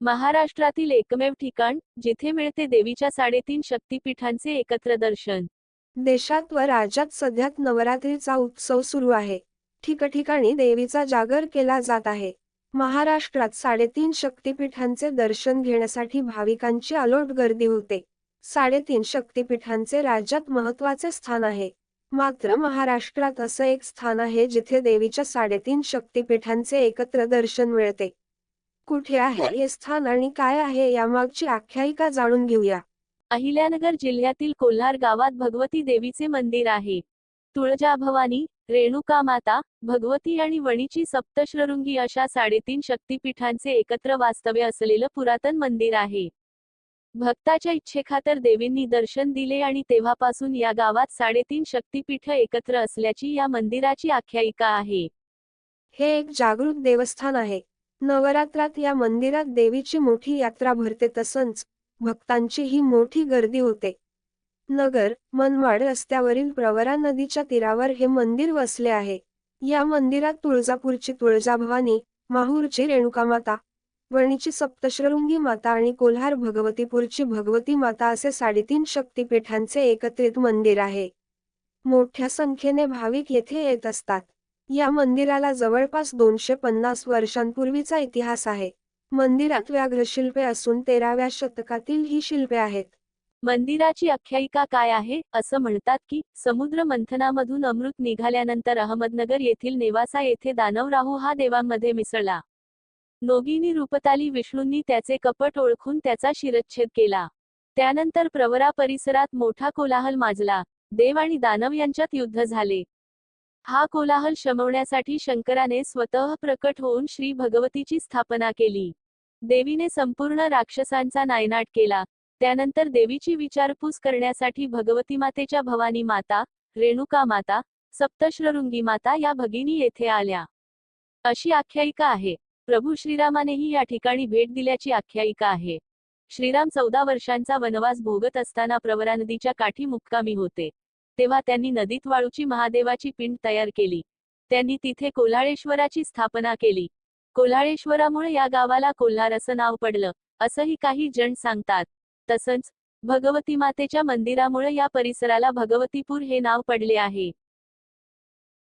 महाराष्ट्रातील एकमेव ठिकाण जिथे मिळते देवीच्या साडेतीन शक्तीपीठांचे एकत्र दर्शन. देशात व राज्यात सध्यात नवरात्रीचा उत्सव सुरू आहे. ठिकठिकाणी देवीचा जागर केला जात आहे. महाराष्ट्रात साडेतीन शक्तीपीठांचे दर्शन घेण्यासाठी भाविकांची अलोट गर्दी होते. साडेतीन शक्तिपीठांचे राज्यात महत्त्वाचे स्थान आहे. मात्र महाराष्ट्रात असं एक स्थान आहे जिथे देवीच्या साडेतीन शक्तिपीठांचे एकत्र दर्शन मिळते. कुठे आहे हे स्थान आणि काय आहे यामागची आख्यायिका जाणून घेऊया. अहिल्यानगर जिल्ह्यातील कोल्हार गावात भगवती देवीचे मंदिर आहे. तुळजाभवानी रेणुका माता भगवती आणि वणीची सप्तशृंगी अशा साडेतीन शक्तिपीठांचे एकत्र वास्तव्य असलेलं पुरातन मंदिर आहे. भक्ताच्या इच्छेखातर देवींनी दर्शन दिले आणि तेव्हापासून या गावात साडेतीन शक्तिपीठ एकत्र असल्याची या मंदिराची आख्यायिका आहे. हे एक जागृत देवस्थान आहे. नवरात्रात या मंदिरात देवीची मोठी यात्रा भरते तसंच भक्तांची ही मोठी गर्दी होते. नगर मनमाड रस्त्यावरील प्रवरा नदीच्या तीरावर हे मंदिर वसले आहे. या मंदिरात तुळजापूरची तुळजाभवानी माहूरची रेणुकामाता वणीची सप्तशृंगी माता आणि कोल्हार भगवतीपूरची भगवती माता असे साडेतीन शक्तिपीठांचे एकत्रित मंदिर आहे. मोठ्या संख्येने भाविक येथे येत असतात. या मंदिराला जवळपास दोनशे पन्नास वर्षांपूर्वीचा इतिहास आहे. मंदिरात व्याघ्रशिल्पे असून तेराव्या शतकातील ही शिल्पे आहेत. मंदिराची आख्यायिका काय आहे असं म्हणतात की समुद्र मंथनामधून अमृत निघाल्यानंतर अहमदनगर येथील नेवासा येथे दानव राहू हा देवांमध्ये मिसळला. नोगिनी रूपताली विष्णूंनी त्याचे कपट ओळखून त्याचा शिरच्छेद केला. त्यानंतर प्रवरा परिसरात मोठा कोलाहल माजला. देव आणि दानव यांच्यात युद्ध झाले. हा कोलाहल शमवण्यासाठी शंकराने स्वतः प्रकट होऊन श्री भगवतीची स्थापना केली. देवीने संपूर्ण राक्षसांचा नायनाट केला. त्यानंतर देवीची विचारपूस करण्यासाठी भगवती मातेच्या भवानी माता रेणुका माता सप्तश्रृंगी माता या भगिनी येथे आल्या. अशी आख्यायिका आहे. प्रभू श्रीरामानेही या ठिकाणी भेट दिल्याची आख्यायिका आहे. श्रीराम चौदा वर्षांचा वनवास भोगत असताना प्रवरा नदीच्या काठी मुक्कामी होते. तेव्हा त्यांनी नदीत वाळूची महादेवाची पिंड तयार केली. त्यांनी तिथे कोल्हाळेश्वराची स्थापना केली. कोल्हाळेश्वरामुळे या गावाला कोल्हार असं नाव पडलं असंही काही जण सांगतात. तसंच भगवती मातेच्या मंदिरामुळे या परिसराला भगवतीपूर हे नाव पडले आहे.